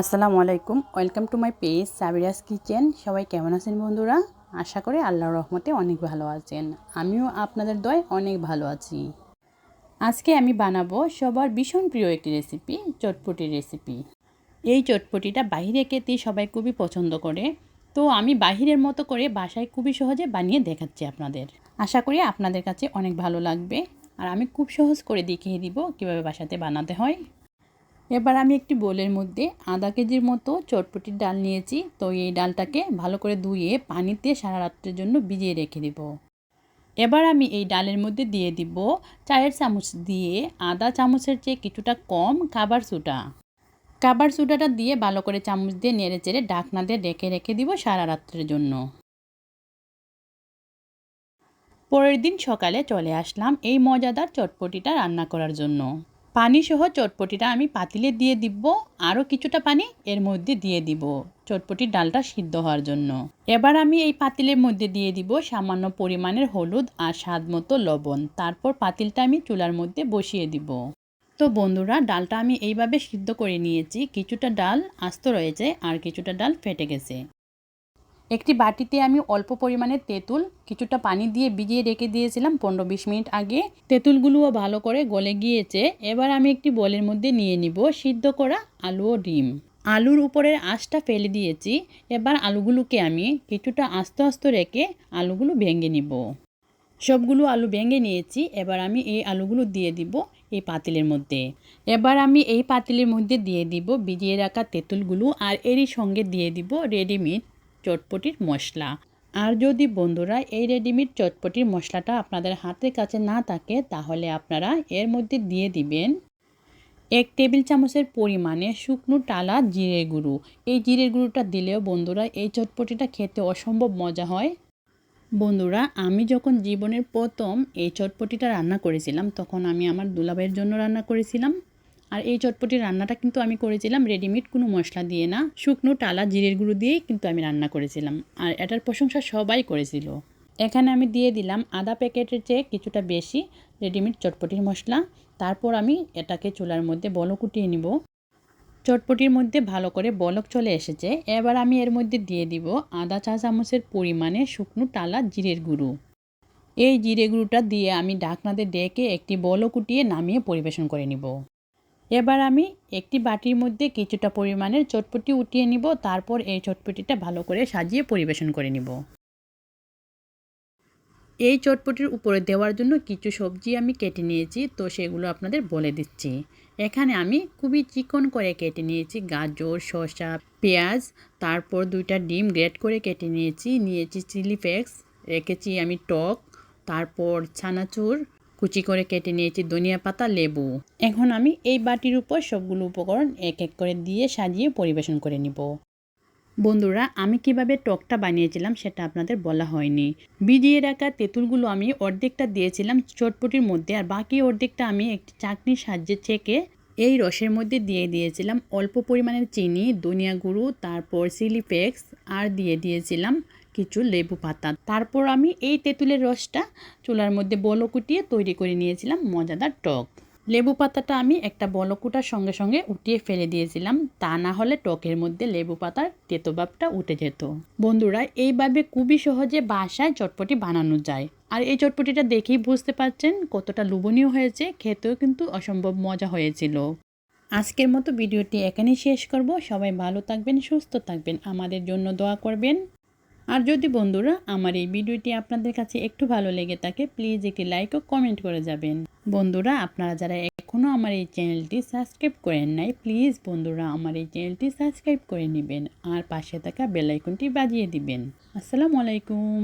আসসালামু আলাইকুম। Welcome to my page Sabira's kitchen সবাই কেমন আছেন বন্ধুরা? আশা করি আল্লাহর রহমতে অনেক ভালো আছেন। আমিও আপনাদের দয় অনেক ভালো আছি। আজকে আমি বানাবো সবার ভীষণ প্রিয় একটি রেসিপি চটপটির রেসিপি এই চটপটিটা বাইরে খেতে সবাই খুবই পছন্দ করে। তো আমি বাহিরের মতো করে বাসায় খুবই সহজে বানিয়ে দেখাচ্ছি আপনাদের। আশা করি আপনাদের কাছে অনেক ভালো লাগবে। আর আমি খুব সহজ করে দেখিয়ে দিব কীভাবে বাসাতে বানাতে হয়। এবার আমি একটি বোলের মধ্যে আধা কেজির মতো চটপটির ডাল নিয়েছি। তো এই ডালটাকে ভালো করে ধুয়ে পানিতে সারা রাত্রের জন্য ভিজিয়ে রেখে দেব। এবার আমি এই ডালের মধ্যে দিয়ে দিব চায়ের চামচ দিয়ে আদা চামচের চেয়ে কিছুটা কম খাবার সুটা। খাবার সুটাটা দিয়ে ভালো করে চামচ দিয়ে নেড়ে চেড়ে ডাকনা দিয়ে রেখে রেখে দিব সারা রাত্রের জন্য। পরের দিন সকালে চলে আসলাম এই মজাদার চটপটিটা রান্না করার জন্য। পানি সহ চটপটিটা আমি পাতিলে দিয়ে দিব। আরও কিছুটা পানি এর মধ্যে দিয়ে দিব। চটপটির ডালটা সিদ্ধ হওয়ার জন্য। এবার আমি এই পাতিলের মধ্যে দিয়ে দিব সামান্য পরিমাণের হলুদ আর স্বাদ মতো লবণ। তারপর পাতিলটা আমি চুলার মধ্যে বসিয়ে দিব। তো বন্ধুরা, ডালটা আমি এইভাবে সিদ্ধ করে নিয়েছি। কিছুটা ডাল আস্ত রয়েছে আর কিছুটা ডাল ফেটে গেছে। একটি বাটিতে আমি অল্প পরিমাণে তেঁতুল, কিছুটা পানি দিয়ে ভিজিয়ে রেখে দিয়েছিলাম পনেরো বিশ মিনিট আগে। তেঁতুলগুলোও ভালো করে গলে গিয়েছে। এবার আমি একটি বলের মধ্যে নিয়ে নিব সিদ্ধ করা আলু ও ডিম। আলুর উপরের আঁশটা ফেলে দিয়েছি। এবার আলুগুলোকে আমি কিছুটা আস্তে আস্তে রেখে আলুগুলো ভেঙে নিব। সবগুলো আলু ভেঙে নিয়েছি। এবার আমি এই আলুগুলো দিয়ে দিব এই পাতিলের মধ্যে। এবার আমি এই পাতিলের মধ্যে দিয়ে দিব ভিজিয়ে রাখা তেঁতুলগুলো আর এরই সঙ্গে দিয়ে দিব রেডিমেড চটপটির মশলা। আর যদি বন্ধুরা এই রেডিমেড চটপটির মশলাটা আপনাদের হাতের কাছে না থাকে, তাহলে আপনারা এর মধ্যে দিয়ে দিবেন এক টেবিল চামচের পরিমাণে শুকনো টালা জিরে গুঁড়ো। এই জিরে গুঁড়োটা দিলেও বন্ধুরা এই চটপটিটা খেতে অসম্ভব মজা হয়। বন্ধুরা, আমি যখন জীবনের প্রথম এই চটপটিটা রান্না করেছিলাম, তখন আমি আমার দুলাভাইয়ের জন্য রান্না করেছিলাম। আর এই চটপটির রান্নাটা কিন্তু আমি করেছিলাম রেডিমেড কোনো মশলা দিয়ে না। শুকনো টালা জিরের গুঁড়ো দিয়েই কিন্তু আমি রান্না করেছিলাম। আর এটার প্রশংসা সবাই করেছিল। এখানে আমি দিয়ে দিলাম আদা প্যাকেটের চেয়ে কিছুটা বেশি রেডিমেড চটপটির মশলা। তারপর আমি এটাকে চুলার মধ্যে বলক উঠিয়ে নিব। চটপটির মধ্যে ভালো করে বলক চলে এসেছে। এবার আমি এর মধ্যে দিয়ে দিব আদা চা চামচের পরিমাণে শুকনো টালা জিরের গুঁড়ো। এই জিরে গুঁড়োটা দিয়ে আমি ডাকনাতে ডেকে একটি বলক কুটিয়ে নামিয়ে পরিবেশন করে নিব। এবার আমি একটি বাটির মধ্যে কিছুটা পরিমাণের চটপটি উঠিয়ে নিব, তারপর এই চটপটিটা ভালো করে সাজিয়ে পরিবেশন করে নিব। এই চটপটির উপরে দেওয়ার জন্য কিছু সবজি আমি কেটে নিয়েছি, তো সেগুলো আপনাদের বলে দিচ্ছি। এখানে আমি খুবই চিকন করে কেটে নিয়েছি, গাজর, শসা, পেঁয়াজ, তারপর দুইটা ডিম গ্রেট করে কেটে নিয়েছি নিয়েছি চিলি ফ্লেক্স, রেখেছি আমি টক, তারপর ছানাচুর কুচি করে কেটে নিয়েছি ধনিয়া পাতা, লেবু। এখন আমি এই বাটির উপর সবগুলো উপকরণ এক এক করে দিয়ে সাজিয়ে পরিবেশন করে নিব। বন্ধুরা, আমি কীভাবে টকটা বানিয়েছিলাম সেটা আপনাদের বলা হয়নি। ভিজিয়ে রাখা তেঁতুলগুলো আমি অর্ধেকটা দিয়েছিলাম চটপটির মধ্যে আর বাকি অর্ধেকটা আমি একটি চাকনির সাহায্যে ছেঁকে এই রসের মধ্যে দিয়ে দিয়েছিলাম অল্প পরিমাণের চিনি, ধনিয়া গুঁড়ো, তারপর ফ্লেক্স আর দিয়ে দিয়েছিলাম কিছু লেবু পাতা। তারপর আমি এই তেঁতুলের রসটা চুলার মধ্যে বলকুটিয়ে তৈরি করে নিয়েছিলাম মজাদার টক। লেবু পাতাটা আমি একটা বলকুটার সঙ্গে সঙ্গে উঠিয়ে ফেলে দিয়েছিলাম, তা না হলে টকের মধ্যে লেবু পাতার তেতোভাবটা উঠে যেত। বন্ধুরা এইভাবে খুবই সহজে বাসায় চটপটি বানানো যায়। আর এই চটপটিটা দেখেই বুঝতে পারছেন কতটা লোভনীয় হয়েছে, খেতেও কিন্তু অসম্ভব মজা হয়েছিল। আজকের মতো ভিডিওটি এখানেই শেষ করব। সবাই ভালো থাকবেন, সুস্থ থাকবেন, আমাদের জন্য দোয়া করবেন। আর যদি বন্ধুরা আমার এই ভিডিওটি আপনাদের কাছে একটু ভালো লেগে থাকে প্লিজ একটি লাইক ও কমেন্ট করে যাবেন। বন্ধুরা, আপনারা যারা এখনও আমার এই চ্যানেলটি সাবস্ক্রাইব করেন নাই প্লিজ বন্ধুরা আমার এই চ্যানেলটি সাবস্ক্রাইব করে নেবেন আর পাশে থাকা বেলাইকনটি বাজিয়ে দিবেন। আসসালামু আলাইকুম।